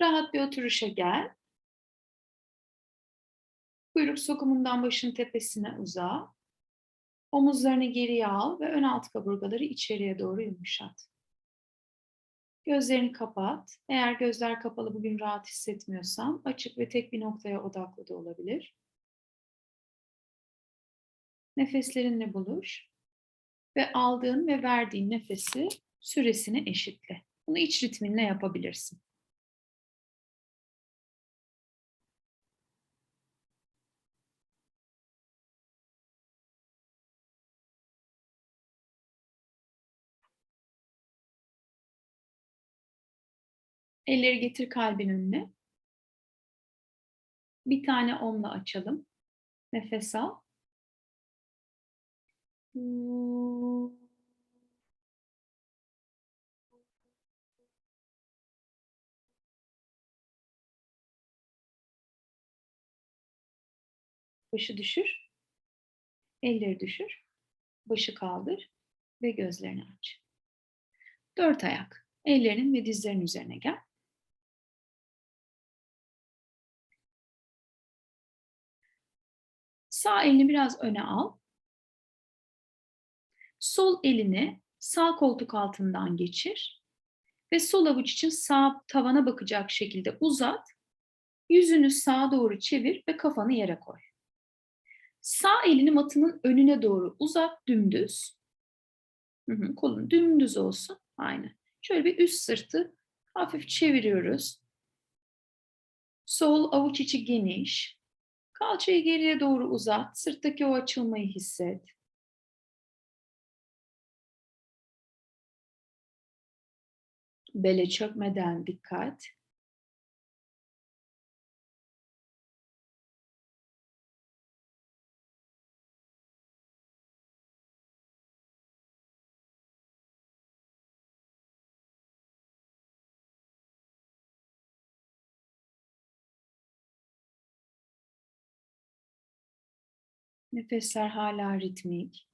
Rahat bir oturuşa gel. Kuyruk sokumundan başın tepesine uza. Omuzlarını geriye al ve ön alt kaburgaları içeriye doğru yumuşat. Gözlerini kapat. Eğer gözler kapalı bugün rahat hissetmiyorsan açık ve tek bir noktaya odaklı da olabilir. Nefeslerinle buluş ve aldığın ve verdiğin nefesi süresini eşitle. Bunu iç ritminle yapabilirsin. Elleri getir kalbin önüne. Bir tane omla açalım. Nefes al. Başı düşür. Elleri düşür. Başı kaldır ve gözlerini aç. Dört ayak. Ellerinin ve dizlerin üzerine gel. Sağ elini biraz öne al. Sol elini sağ koltuk altından geçir ve sol avuç için sağ tavana bakacak şekilde uzat. Yüzünü sağa doğru çevir ve kafanı yere koy. Sağ elini matının önüne doğru uzat dümdüz. Hı hı, kolun dümdüz olsun. Aynen. Şöyle bir üst sırtı hafif çeviriyoruz. Sol avuç içi geniş. Kalçayı geriye doğru uzat. Sırttaki o açılmayı hisset. Bele çökmeden dikkat. Nefesler hala ritmik.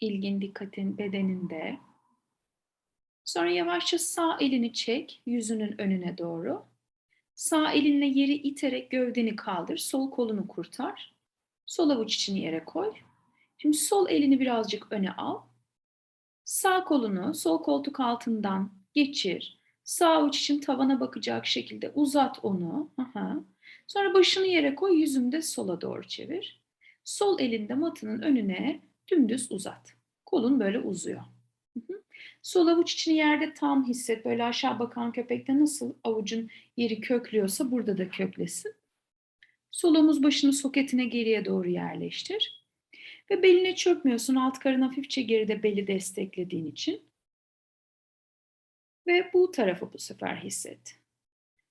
İlgin, dikkatin bedeninde. Sonra yavaşça sağ elini çek yüzünün önüne doğru. Sağ elinle yeri iterek gövdeni kaldır. Sol kolunu kurtar. Sol avuç içini yere koy. Şimdi sol elini birazcık öne al. Sağ kolunu sol koltuk altından geçir. Sağ avuç için tavana bakacak şekilde uzat onu. Aha. Sonra başını yere koy, yüzünü de sola doğru çevir. Sol elinde matının önüne dümdüz uzat. Kolun böyle uzuyor. Sol avuç içini yerde tam hisset. Böyle aşağı bakan köpekte nasıl avucun yeri köklüyorsa burada da köklesin. Sol omuz başını soketine geriye doğru yerleştir. Ve beline çökmüyorsun. Alt karın hafifçe geride beli desteklediğin için. Ve bu tarafı bu sefer hisset.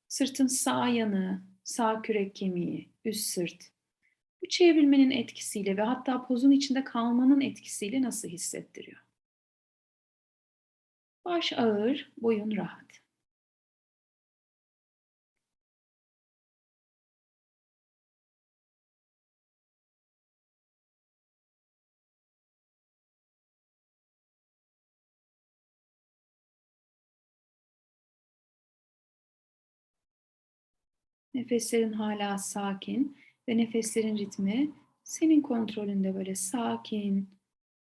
Sırtın sağ yanı, sağ kürek kemiği, üst sırt. Bu çevrilmenin etkisiyle ve hatta pozun içinde kalmanın etkisiyle nasıl hissettiriyor? Baş ağır, boyun rahat. Nefeslerin hala sakin ve nefeslerin ritmi senin kontrolünde böyle sakin,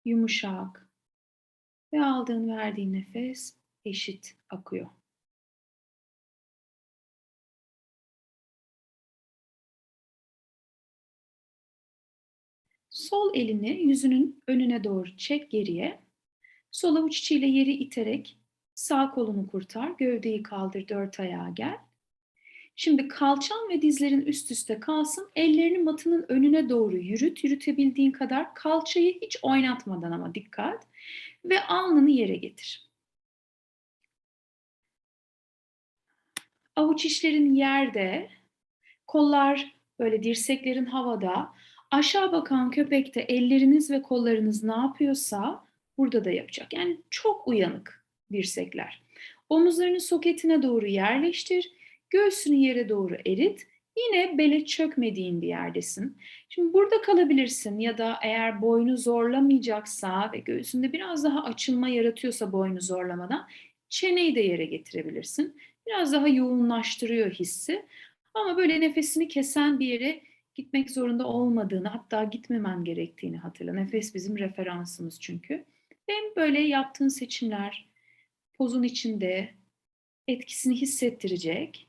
yumuşak ve aldığın verdiğin nefes eşit akıyor. Sol elini yüzünün önüne doğru çek geriye. Sol avuç içiyle yeri iterek sağ kolunu kurtar. Gövdeyi kaldır, dört ayağa gel. Şimdi kalçan ve dizlerin üst üste kalsın. Ellerini matının önüne doğru yürüt. Yürütebildiğin kadar kalçayı hiç oynatmadan ama dikkat. Ve alnını yere getir. Avuç içlerin yerde, kollar böyle dirseklerin havada. Aşağı bakan köpekte elleriniz ve kollarınız ne yapıyorsa burada da yapacak. Yani çok uyanık dirsekler. Omuzlarını soketine doğru yerleştir Göğsünü yere doğru erit. Yine bele çökmediğin bir yerdesin. Şimdi burada kalabilirsin ya da eğer boynu zorlamayacaksa ve göğsünde biraz daha açılma yaratıyorsa boynu zorlamadan çeneyi de yere getirebilirsin. biraz daha yoğunlaştırıyor hissi. Ama böyle nefesini kesen bir yere gitmek zorunda olmadığını, hatta gitmemen gerektiğini hatırla. Nefes bizim referansımız çünkü. Hem böyle yaptığın seçimler pozun içinde etkisini hissettirecek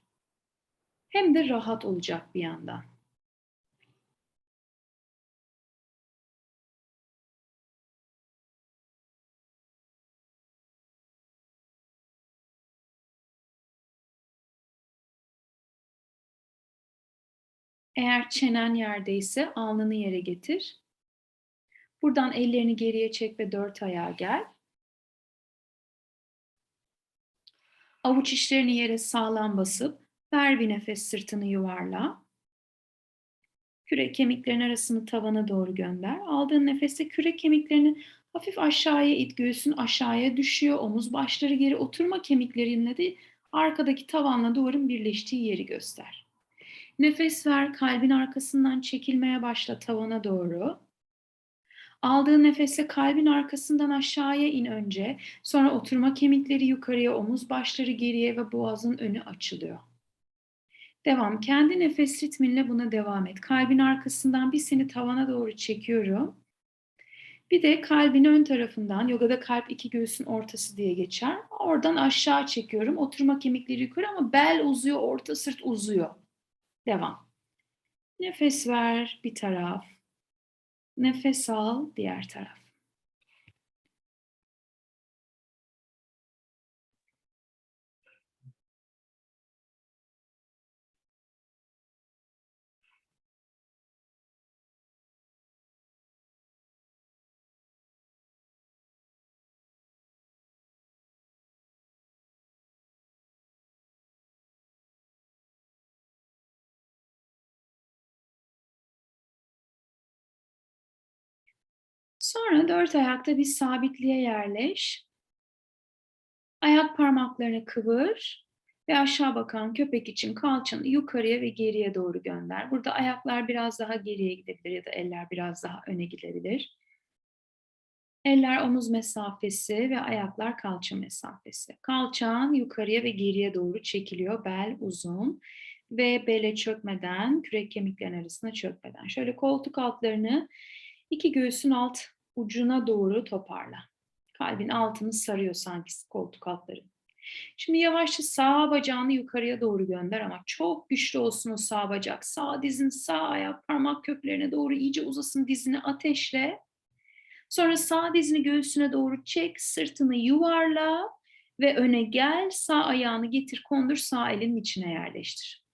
hem de rahat olacak bir yandan. Eğer çenen yerdeyse alnını yere getir. Buradan ellerini geriye çek ve dört ayağa gel. Avuç içlerini yere sağlam basıp ver bir nefes sırtını yuvarla. Kürek kemiklerin arasını tavana doğru gönder. Aldığın nefeste kürek kemiklerini hafif aşağıya it. Göğsün aşağıya düşüyor. Omuz başları geri oturma kemiklerinle de arkadaki tavanla duvarın birleştiği yeri göster. Nefes ver, kalbin arkasından çekilmeye başla tavana doğru. Aldığın nefesle kalbin arkasından aşağıya in önce. Sonra oturma kemikleri yukarıya, omuz başları geriye ve boğazın önü açılıyor. Devam. Kendi nefes ritminle buna devam et. Kalbin arkasından bir seni tavana doğru çekiyorum. Bir de kalbin ön tarafından, yogada kalp iki göğsün ortası diye geçer. Oradan aşağı çekiyorum. Oturma kemikleri yukarı ama bel uzuyor, orta sırt uzuyor. Devam. Nefes ver bir taraf. Nefes al diğer taraf. Sonra dört ayakta bir sabitliğe yerleş. Ayak parmaklarını kıvır ve aşağı bakan köpek için kalçanı yukarıya ve geriye doğru gönder. Burada ayaklar biraz daha geriye gidebilir ya da eller biraz daha öne gidebilir. Eller omuz mesafesi ve ayaklar kalça mesafesi. Kalçan yukarıya ve geriye doğru çekiliyor. Bel uzun ve bele çökmeden, kürek kemiklerin arasına çökmeden. Şöyle koltuk altlarını iki göğsün alt ucuna doğru toparla. Kalbin altını sarıyor sanki koltuk altları. Şimdi yavaşça sağ bacağını yukarıya doğru gönder ama çok güçlü olsun o sağ bacak. Sağ dizin sağ ayak parmak köklerine doğru iyice uzasın dizini ateşle. Sonra sağ dizini göğsüne doğru çek, sırtını yuvarla ve öne gel. Sağ ayağını getir, kondur, sağ elinin içine yerleştir.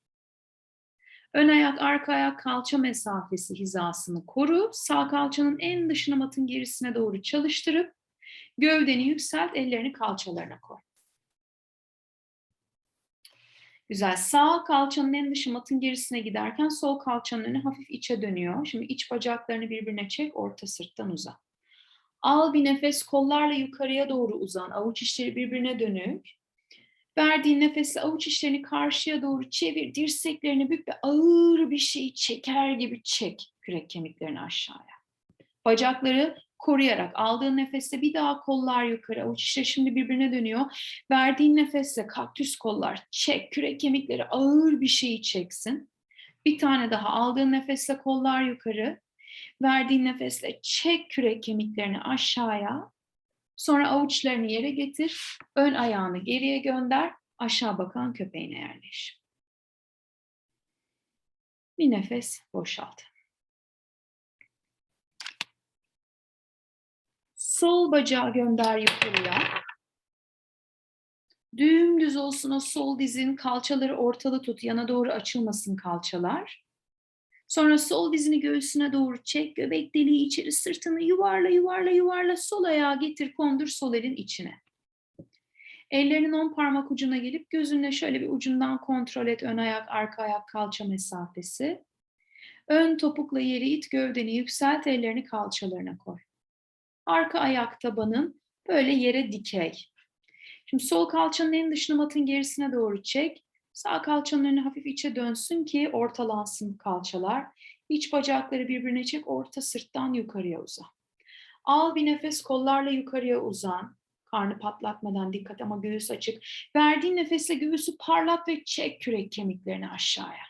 Ön ayak, arka ayak, kalça mesafesi hizasını koru. Sağ kalçanın en dışına matın gerisine doğru çalıştırıp gövdeni yükselt, ellerini kalçalarına koy. Güzel. Sağ kalçanın en dışı matın gerisine giderken sol kalçanın önü hafif içe dönüyor. Şimdi iç bacaklarını birbirine çek, orta sırttan uzan. Al bir nefes, kollarla yukarıya doğru uzan. Avuç içleri birbirine dönük. Verdiğin nefesle avuç içlerini karşıya doğru çevir. Dirseklerini bük ve ağır bir şeyi çeker gibi çek kürek kemiklerini aşağıya. Bacakları koruyarak aldığın nefeste bir daha kollar yukarı. Avuç içleri şimdi birbirine dönüyor. Verdiğin nefesle kaktüs kollar çek. Kürek kemikleri ağır bir şeyi çeksin. Bir tane daha aldığın nefesle kollar yukarı. Verdiğin nefesle çek kürek kemiklerini aşağıya. Sonra avuçlarını yere getir. Ön ayağını geriye gönder. Aşağı bakan köpeğine yerleş. Bir nefes boşalt. Sol bacağı gönder yukarıya. Dümdüz olsun o sol dizin kalçaları ortalı tut. Yana doğru açılmasın kalçalar. Sonra sol dizini göğsüne doğru çek. Göbek deliği içeri sırtını yuvarla yuvarla yuvarla sol ayağı getir kondur sol elin içine. Ellerinin on parmak ucuna gelip gözünle şöyle bir ucundan kontrol et. Ön ayak, arka ayak, kalça mesafesi. Ön topukla yeri it, gövdeni yükselt, ellerini kalçalarına koy. Arka ayak tabanın böyle yere dikey. Şimdi sol kalçanın en dışını matın gerisine doğru çek. Sağ kalçanın önü hafif içe dönsün ki ortalansın kalçalar. İç bacakları birbirine çek, orta sırttan yukarıya uzan. Al bir nefes kollarla yukarıya uzan. Karnı patlatmadan dikkat ama göğüs açık. Verdiğin nefesle göğüsü parlat ve çek kürek kemiklerini aşağıya.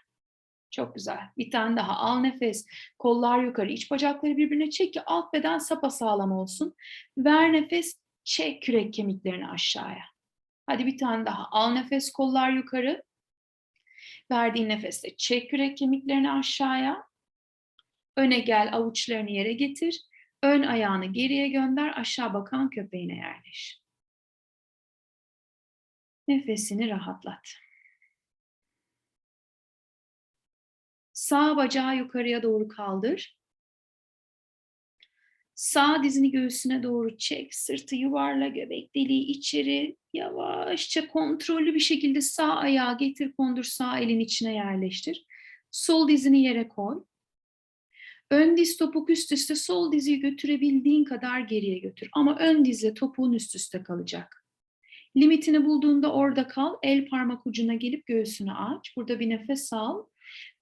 Çok güzel. Bir tane daha. Al nefes. Kollar yukarı. iç bacakları birbirine çek ki alt beden sapasağlam olsun. Ver nefes. Çek kürek kemiklerini aşağıya. Hadi bir tane daha. Al nefes. Kollar yukarı. Verdiğin nefesle çek kürek kemiklerini aşağıya. Öne gel. Avuçlarını yere getir. Ön ayağını geriye gönder. Aşağı bakan köpeğine yerleş. Nefesini rahatlat. Sağ bacağı yukarıya doğru kaldır. Sağ dizini göğsüne doğru çek. Sırtı yuvarla, göbek deliği içeri. Yavaşça kontrollü bir şekilde sağ ayağı getir kondur sağ elin içine yerleştir. Sol dizini yere koy. Ön diz topuk üst üste sol dizi götürebildiğin kadar geriye götür. Ama ön dizle topuğun üst üste kalacak. Limitini bulduğunda orada kal. El parmak ucuna gelip göğsünü aç. Burada bir nefes al.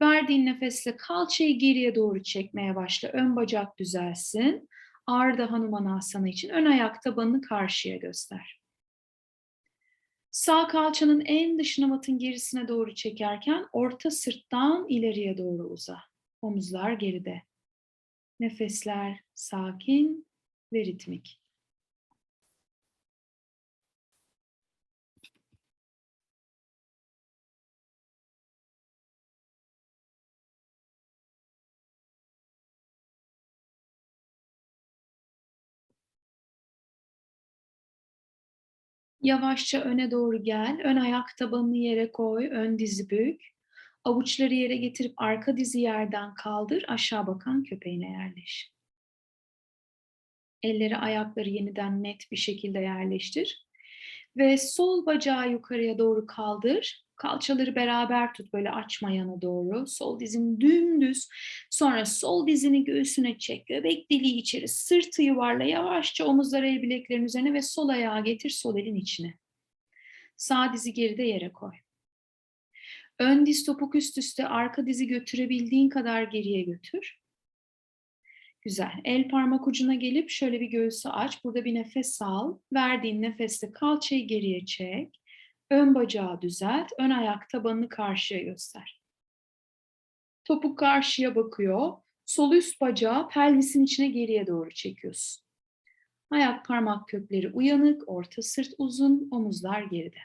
Verdiğin nefesle kalçayı geriye doğru çekmeye başla. Ön bacak düzelsin. Arda Hanumanasana için ön ayak tabanını karşıya göster. Sağ kalçanın en dışına matın gerisine doğru çekerken orta sırttan ileriye doğru uza. Omuzlar geride. Nefesler sakin ve ritmik. Yavaşça öne doğru gel. Ön ayak tabanını yere koy. Ön dizi bük. Avuçları yere getirip arka dizi yerden kaldır. Aşağı bakan köpeğine yerleş. Elleri ayakları yeniden net bir şekilde yerleştir. Ve sol bacağı yukarıya doğru kaldır. Kalçaları beraber tut böyle açma yana doğru. Sol dizin dümdüz. Sonra sol dizini göğsüne çek. Göbek deliği içeri. Sırtı yuvarla. Yavaşça omuzları el bileklerin üzerine ve sol ayağı getir sol elin içine. Sağ dizi geride yere koy. Ön diz topuk üst üste, arka dizi götürebildiğin kadar geriye götür. Güzel. El parmak ucuna gelip şöyle bir göğsü aç. Burada bir nefes al. Verdiğin nefesle kalçayı geriye çek. Ön bacağı düzelt. Ön ayak tabanını karşıya göster. Topuk karşıya bakıyor. Sol üst bacağı pelvisin içine geriye doğru çekiyorsun. Ayak parmak kökleri uyanık, orta sırt uzun, omuzlar geride.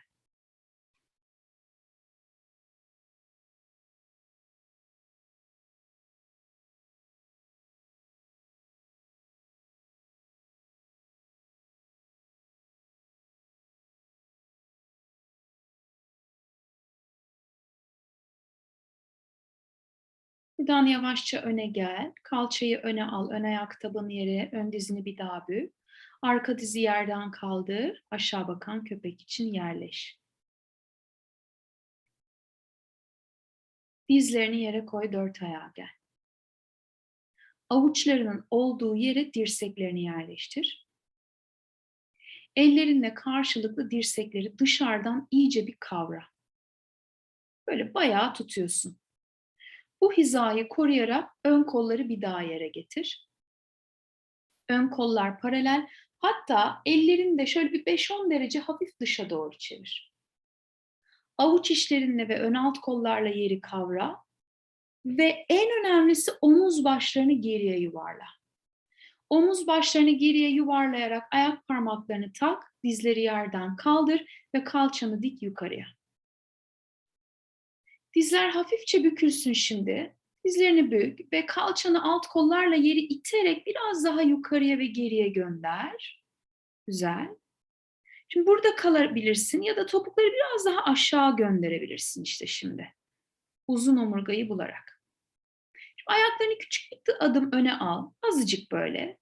Buradan yavaşça öne gel. Kalçayı öne al. Ön ayak tabanı yere, ön dizini bir daha bük. Arka dizi yerden kaldır. Aşağı bakan köpek için yerleş. Dizlerini yere koy, dört ayağa gel. Avuçlarının olduğu yere dirseklerini yerleştir. Ellerinle karşılıklı dirsekleri dışarıdan iyice bir kavra. Böyle bayağı tutuyorsun. Bu hizayı koruyarak ön kolları bir daha yere getir. Ön kollar paralel. Hatta ellerini de şöyle bir 5-10 derece hafif dışa doğru çevir. Avuç içlerinle ve ön alt kollarla yeri kavra. Ve en önemlisi omuz başlarını geriye yuvarla. Omuz başlarını geriye yuvarlayarak ayak parmaklarını tak, dizleri yerden kaldır ve kalçanı dik yukarıya. Dizler hafifçe bükülsün şimdi. Dizlerini bük ve kalçanı alt kollarla yeri iterek biraz daha yukarıya ve geriye gönder. Güzel. Şimdi burada kalabilirsin ya da topukları biraz daha aşağı gönderebilirsin işte şimdi. Uzun omurgayı bularak. Şimdi ayaklarını küçük bir adım öne al. Azıcık böyle.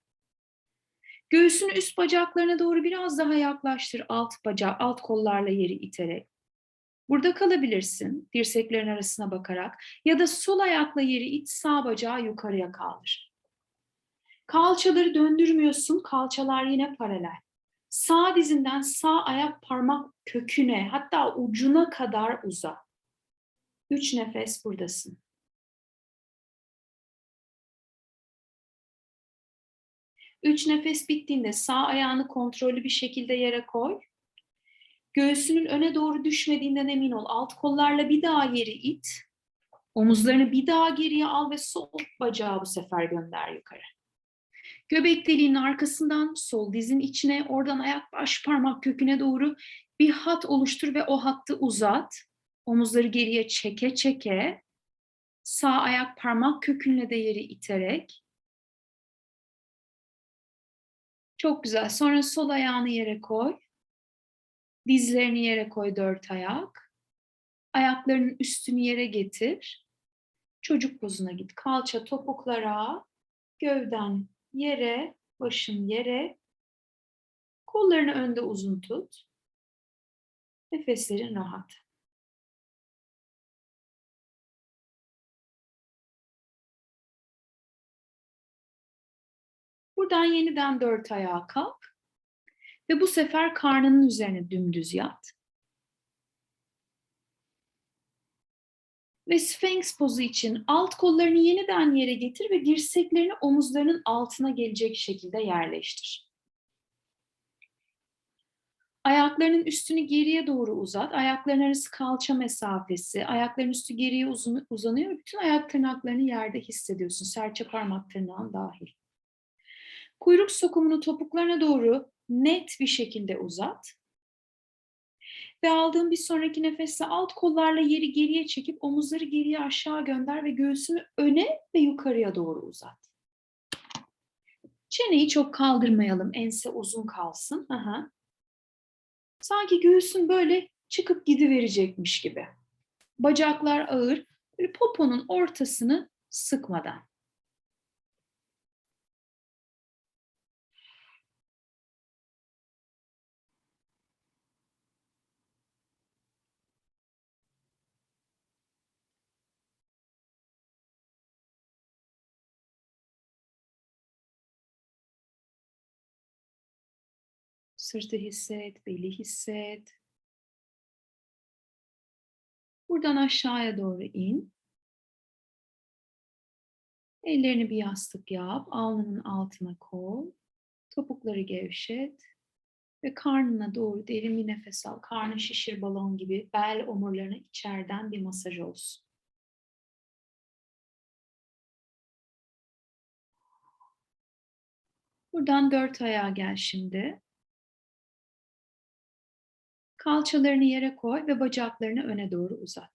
Göğsünü üst bacaklarına doğru biraz daha yaklaştır alt bacak, alt kollarla yeri iterek. Burada kalabilirsin dirseklerin arasına bakarak ya da sol ayakla yeri it sağ bacağı yukarıya kaldır. Kalçaları döndürmüyorsun, kalçalar yine paralel. Sağ dizinden sağ ayak parmak köküne hatta ucuna kadar uza. Üç nefes buradasın. Üç nefes bittiğinde sağ ayağını kontrollü bir şekilde yere koy. Göğsünün öne doğru düşmediğinden emin ol. Alt kollarla bir daha yeri it. Omuzlarını bir daha geriye al ve sol bacağı bu sefer gönder yukarı. Göbek deliğinin arkasından sol dizin içine, oradan ayak baş parmak köküne doğru bir hat oluştur ve o hattı uzat. Omuzları geriye çeke çeke, sağ ayak parmak kökünle de yeri iterek. Çok güzel. Sonra sol ayağını yere koy. Dizlerini yere koy dört ayak. Ayaklarının üstünü yere getir. Çocuk pozuna git. Kalça topuklara, gövden yere, başın yere. Kollarını önde uzun tut. Nefeslerin rahat. Buradan yeniden dört ayağa kalk. Ve bu sefer karnının üzerine dümdüz yat. Ve Sphinx pozu için alt kollarını yeniden yere getir ve dirseklerini omuzlarının altına gelecek şekilde yerleştir. Ayaklarının üstünü geriye doğru uzat. Ayakların arası kalça mesafesi. Ayakların üstü geriye uzun, uzanıyor. Bütün ayak tırnaklarını yerde hissediyorsun. Serçe parmak tırnağın dahil. Kuyruk sokumunu topuklarına doğru net bir şekilde uzat. Ve aldığın bir sonraki nefeste alt kollarla yeri geriye çekip omuzları geriye aşağı gönder ve göğsünü öne ve yukarıya doğru uzat. Çeneyi çok kaldırmayalım. Ense uzun kalsın. Aha. Sanki göğsün böyle çıkıp gidiverecekmiş gibi. Bacaklar ağır. Böyle poponun ortasını sıkmadan. Sırtı hisset, beli hisset. Buradan aşağıya doğru in. Ellerini bir yastık yap. Alnının altına koy. Topukları gevşet. Ve karnına doğru derin bir nefes al. Karnı şişir balon gibi. Bel omurlarına içeriden bir masaj olsun. Buradan dört ayağa gel şimdi. Kalçalarını yere koy ve bacaklarını öne doğru uzat.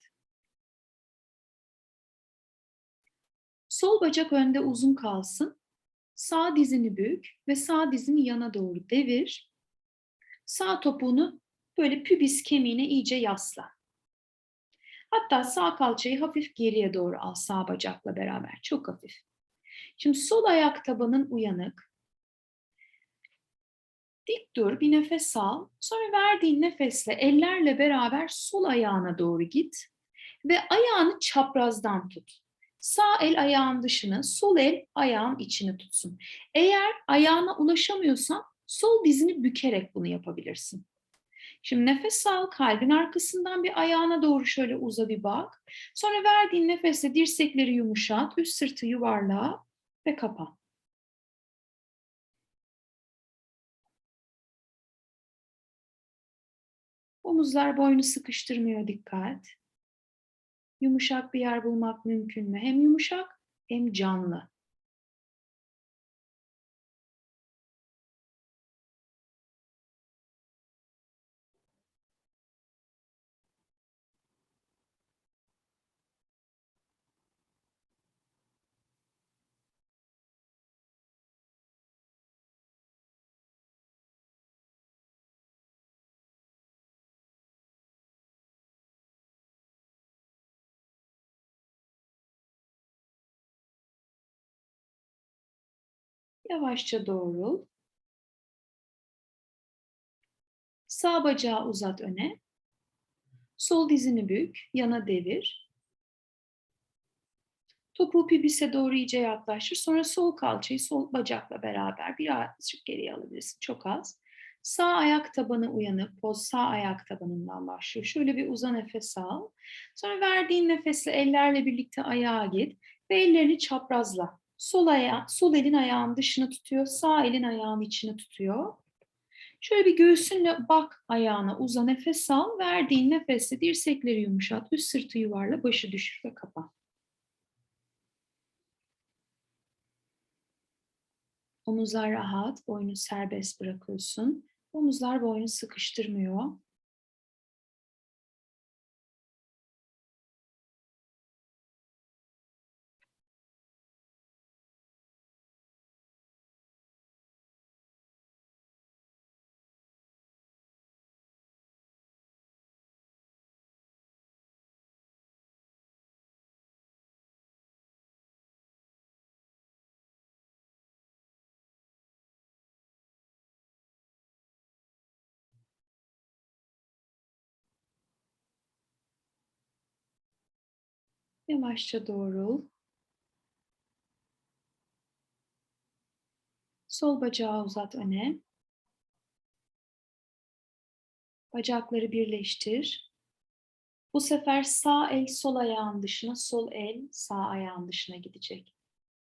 Sol bacak önde uzun kalsın. Sağ dizini bük ve sağ dizini yana doğru devir. Sağ topuğunu böyle pübis kemiğine iyice yasla. Hatta sağ kalçayı hafif geriye doğru al sağ bacakla beraber. Çok hafif. Şimdi sol ayak tabanın uyanık. Dik dur, bir nefes al. Sonra verdiğin nefesle ellerle beraber sol ayağına doğru git ve ayağını çaprazdan tut. Sağ el ayağın dışını, sol el ayağın içini tutsun. Eğer ayağına ulaşamıyorsan sol dizini bükerek bunu yapabilirsin. Şimdi nefes al, kalbin arkasından bir ayağına doğru şöyle uza bir bak. Sonra verdiğin nefesle dirsekleri yumuşat, üst sırtı yuvarla ve kapa. Omuzlar boynu sıkıştırmıyor dikkat. Yumuşak bir yer bulmak mümkün mü? Hem yumuşak hem canlı. Yavaşça doğrul. Sağ bacağı uzat öne. Sol dizini bük, yana devir. Topuğu pibise doğru iyice yaklaştır. Sonra sol kalçayı sol bacakla beraber birazcık geriye alabilirsin. Çok az. Sağ ayak tabanı uyanıp poz sağ ayak tabanından başlıyor. Şöyle bir uzun nefes al. Sonra verdiğin nefesle ellerle birlikte ayağa git ve ellerini çaprazla. Sol, aya sol elin ayağın dışını tutuyor, sağ elin ayağın içini tutuyor. Şöyle bir göğsünle bak ayağına, uza nefes al. Verdiğin nefesle dirsekleri yumuşat, üst sırtı yuvarla, başı düşür ve kapa. Omuzlar rahat, boynu serbest bırakıyorsun. Omuzlar boynu sıkıştırmıyor. Yavaşça doğrul. Sol bacağı uzat öne. Bacakları birleştir. Bu sefer sağ el sol ayağın dışına, sol el sağ ayağın dışına gidecek.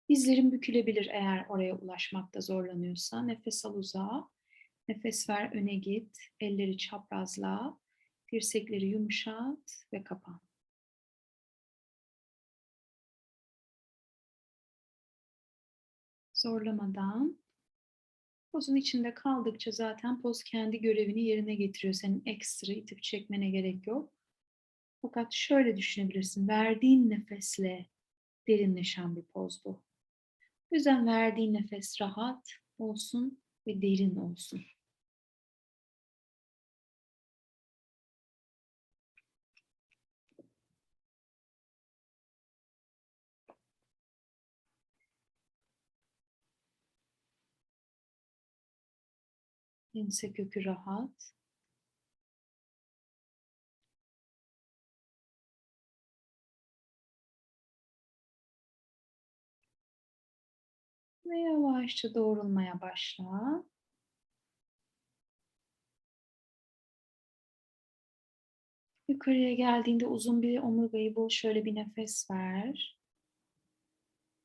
Dizlerin bükülebilir eğer oraya ulaşmakta zorlanıyorsa. Nefes al uzağa. Nefes ver öne git. Elleri çaprazla. Dirsekleri yumuşat ve kapan. Zorlamadan pozun içinde kaldıkça zaten poz kendi görevini yerine getiriyor. Senin ekstra itip çekmene gerek yok. Fakat şöyle düşünebilirsin. Verdiğin nefesle derinleşen bir poz bu. O yüzden verdiğin nefes rahat olsun ve derin olsun. Ense kökü rahat. Ve yavaşça doğrulmaya başla. Yukarıya geldiğinde uzun bir omurgayı bul. Şöyle bir nefes ver.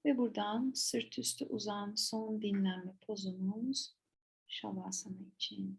Ve buradan sırt üstü uzan son dinlenme pozumuz Shavasana için.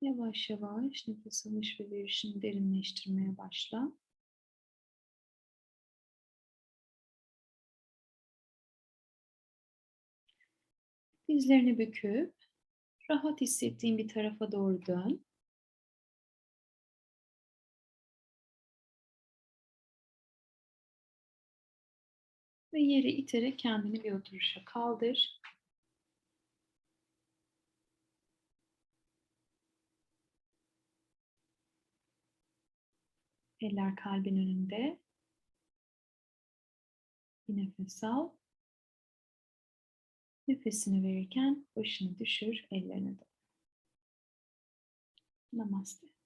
Yavaş yavaş nefes alış ve verişini derinleştirmeye başla. Dizlerini büküp rahat hissettiğin bir tarafa doğru dön. Ve yeri iterek kendini bir oturuşa kaldır. Eller kalbin önünde. Bir nefes al. Nefesini verirken başını düşür, ellerine doğru. Namaste.